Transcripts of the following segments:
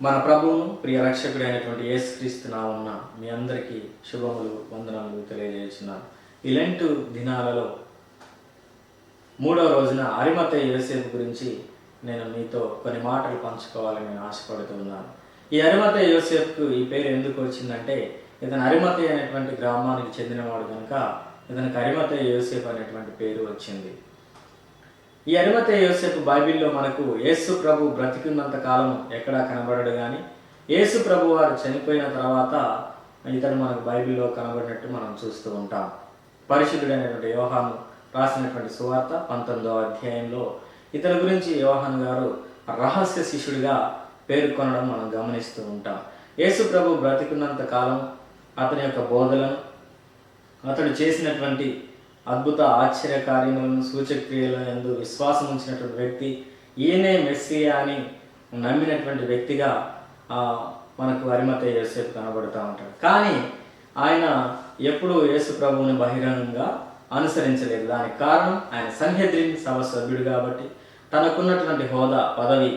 మన ప్రభువును ప్రియ రక్షకుడైనటువంటి యేసుక్రీస్తు ఉన్న మీ అందరికీ శుభములు వందనములు తెలియజేస్తున్నాను. ఈ లెంటు దినాలలో మూడవ రోజున అరిమత యోసేపు గురించి నేను మీతో కొన్ని మాటలు పంచుకోవాలని నేను ఆశపడుతున్నాను ఈ అరిమత యోసేపుకు ఈ పేరు ఎందుకు వచ్చిందంటే ఇతను అరిమత అనేటువంటి గ్రామానికి చెందినవాడు కనుక ఇతనికి అరిమత యోసేపు అనేటువంటి పేరు వచ్చింది. ఈ అరిమత యోసేపు బైబిల్లో మనకు యేసు ప్రభు బ్రతికున్నంత కాలం ఎక్కడా కనబడడు కానీ యేసు ప్రభు వారు చనిపోయిన తర్వాత ఇతను మనకు బైబిల్లో కనబడినట్టు మనం చూస్తూ ఉంటాం. పరిశుద్ధుడైనటువంటి యోహాను రాసినటువంటి సువార్త పంతొమ్మిదవ అధ్యాయంలో ఇతని గురించి యోహాన్ గారు రహస్య శిష్యుడిగా పేర్కొనడం మనం గమనిస్తూ ఉంటాం. యేసు ప్రభు బ్రతికున్నంత కాలం అతని యొక్క బోధలను అతడు చేసినటువంటి అద్భుత ఆశ్చర్య కార్యములను సూచక్రియలను ఎందు విశ్వాసం ఉంచినటువంటి వ్యక్తి ఈయనే మెస్సియా అని నమ్మినటువంటి వ్యక్తిగా మనకు అరిమత యోసేపు కనబడుతూ ఉంటాడు. కానీ ఆయన ఎప్పుడూ యేసు ప్రభువుని బహిరంగంగా అనుసరించలేదు. దానికి కారణం ఆయన సన్హెద్రిన్ సభ సభ్యుడు కాబట్టి తనకున్నటువంటి హోదా పదవి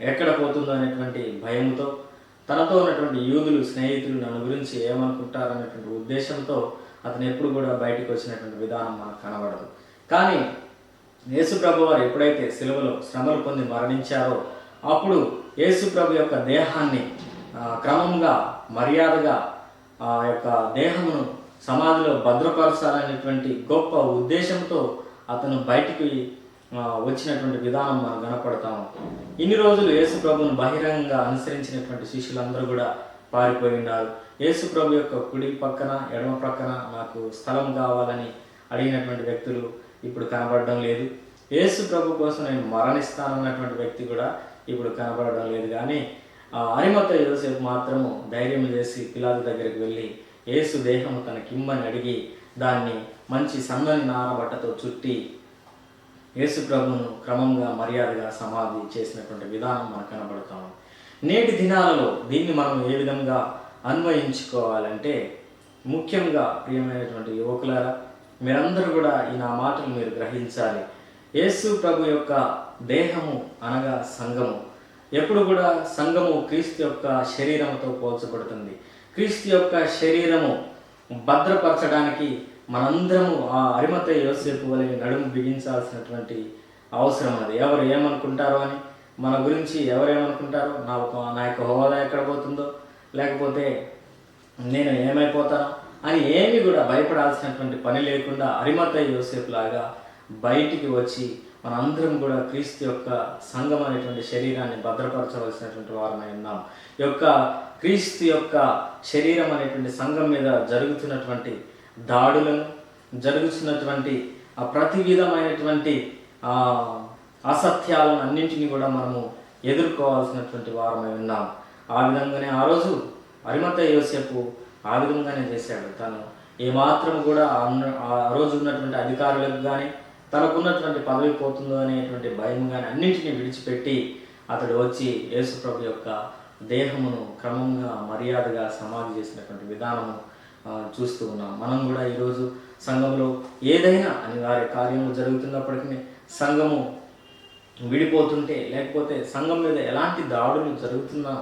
ఎక్కడ పోతుందో అనేటువంటి భయంతో తనతో ఉన్నటువంటి యూదులు స్నేహితులు నన్ను గురించి ఏమనుకుంటారనేటువంటి ఉద్దేశంతో అతను ఎప్పుడు కూడా బయటికి వచ్చినటువంటి విధానం మనకు కనబడదు. కానీ యేసుప్రభు వారు ఎప్పుడైతే సిలువలో శ్రమలు పొంది మరణించారో అప్పుడు యేసుప్రభు యొక్క దేహాన్ని క్రమంగా మర్యాదగా ఆ యొక్క దేహమును సమాధిలో భద్రపరచాలనేటువంటి గొప్ప ఉద్దేశంతో అతను బయటికి వచ్చినటువంటి విధానం మనం కనపడతాము ఇన్ని రోజులు యేసు ప్రభువును బహిరంగంగా అనుసరించినటువంటి శిష్యులందరూ కూడా పారిపోయి ఉన్నారు యేసు ప్రభు యొక్క కుడి పక్కన ఎడమ పక్కన నాకు స్థలం కావాలని అడిగినటువంటి వ్యక్తులు ఇప్పుడు కనబడడం లేదు. యేసు ప్రభు కోసం నేను మరణిస్తానన్నటువంటి వ్యక్తి కూడా ఇప్పుడు కనబడడం లేదు. కానీ ఆ అరిమత యోసేపు మాత్రము ధైర్యం చేసి పిలాదు దగ్గరికి వెళ్ళి యేసు దేహము తనకిమ్మని అడిగి దాన్ని మంచి సన్నని నారబట్టతో చుట్టి యేసు ప్రభును క్రమంగా మర్యాదగా సమాధి చేసినటువంటి విధానం మనకు కనబడతాం నేటి దినాలలో దీన్ని మనం ఏ విధంగా అన్వయించుకోవాలంటే ముఖ్యంగా ప్రియమైనటువంటి యువకులారా మీరందరూ కూడా ఈ నా మాటలు మీరు గ్రహించాలి. యేసు ప్రభు యొక్క దేహము అనగా సంఘము ఎప్పుడు కూడా సంఘము క్రీస్తు యొక్క శరీరముతో పోల్చబడుతుంది. క్రీస్తు యొక్క శరీరము భద్రపరచడానికి మనందరము ఆ అరిమత యోసేపు వలె నడుము బిగించాల్సినటువంటి అవసరం అది ఎవరు ఏమనుకుంటారో అని మన గురించి ఎవరేమనుకుంటారు నా ఒక నా యొక్క హోదా ఎక్కడ పోతుందో లేకపోతే నేను ఏమైపోతాను అని ఏమి కూడా భయపడాల్సినటువంటి పని లేకుండా అరిమత యోసేపు లాగా బయటికి వచ్చి మనందరం కూడా క్రీస్తు యొక్క సంఘం అనేటువంటి శరీరాన్ని భద్రపరచవలసినటువంటి వారమై ఉన్నాం. ఈ యొక్క క్రీస్తు యొక్క శరీరం అనేటువంటి సంఘం మీద జరుగుతున్నటువంటి దాడులను జరుగుతున్నటువంటి ప్రతి విధమైనటువంటి అసత్యాలను అన్నింటినీ కూడా మనము ఎదుర్కోవాల్సినటువంటి వారమై ఉన్నాం. ఆ విధంగానే ఆ రోజు అరిమత యోసేపు ఆ విధంగానే చేశాడు. తను ఏమాత్రం కూడా ఆ రోజు ఉన్నటువంటి అధికారులకు కానీ తనకున్నటువంటి పదవి పోతుందో అనేటువంటి భయం కానీ అన్నింటినీ విడిచిపెట్టి అతడు వచ్చి యేసుప్రభు యొక్క దేహమును క్రమంగా మర్యాదగా సమాధి చేసినటువంటి విధానము చూస్తూ ఉన్నాం. మనం కూడా ఈరోజు సంఘంలో ఏదైనా అనివార్య కార్యము జరుగుతున్నప్పటికీ సంఘము విడిపోతుంటే లేకపోతే సంఘం మీద ఎలాంటి దాడులు జరుగుతున్నా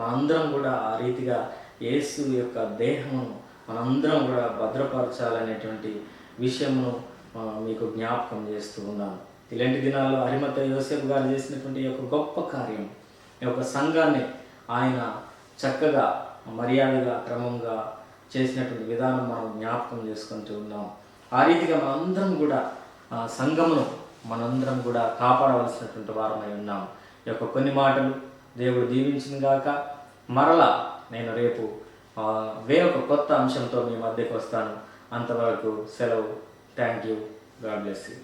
మనందరం కూడా ఆ రీతిగా యేసు యొక్క దేహమును మనందరం కూడా భద్రపరచాలనేటువంటి విషయమును మీకు జ్ఞాపకం చేస్తూ ఉన్నాను. ఇలాంటి దినాల్లో హరిమత యోసేపు గారు చేసినటువంటి యొక్క గొప్ప కార్యం ఈ యొక్క సంఘాన్ని ఆయన చక్కగా మర్యాదగా క్రమంగా చేసినటువంటి విధానం మనం జ్ఞాపకం చేసుకుంటూ ఉన్నాం. ఆ రీతిగా మనందరం కూడా ఆ సంఘమును మనందరం కూడా కాపాడవలసినటువంటి వారమై ఉన్నాం. ఈ యొక్క కొన్ని మాటలు దేవుడు దీవించిన గాక మరలా నేను రేపు వేరొక కొత్త అంశంతో మీ మధ్యకు వస్తాను. అంతవరకు సెలవు. Thank you God bless you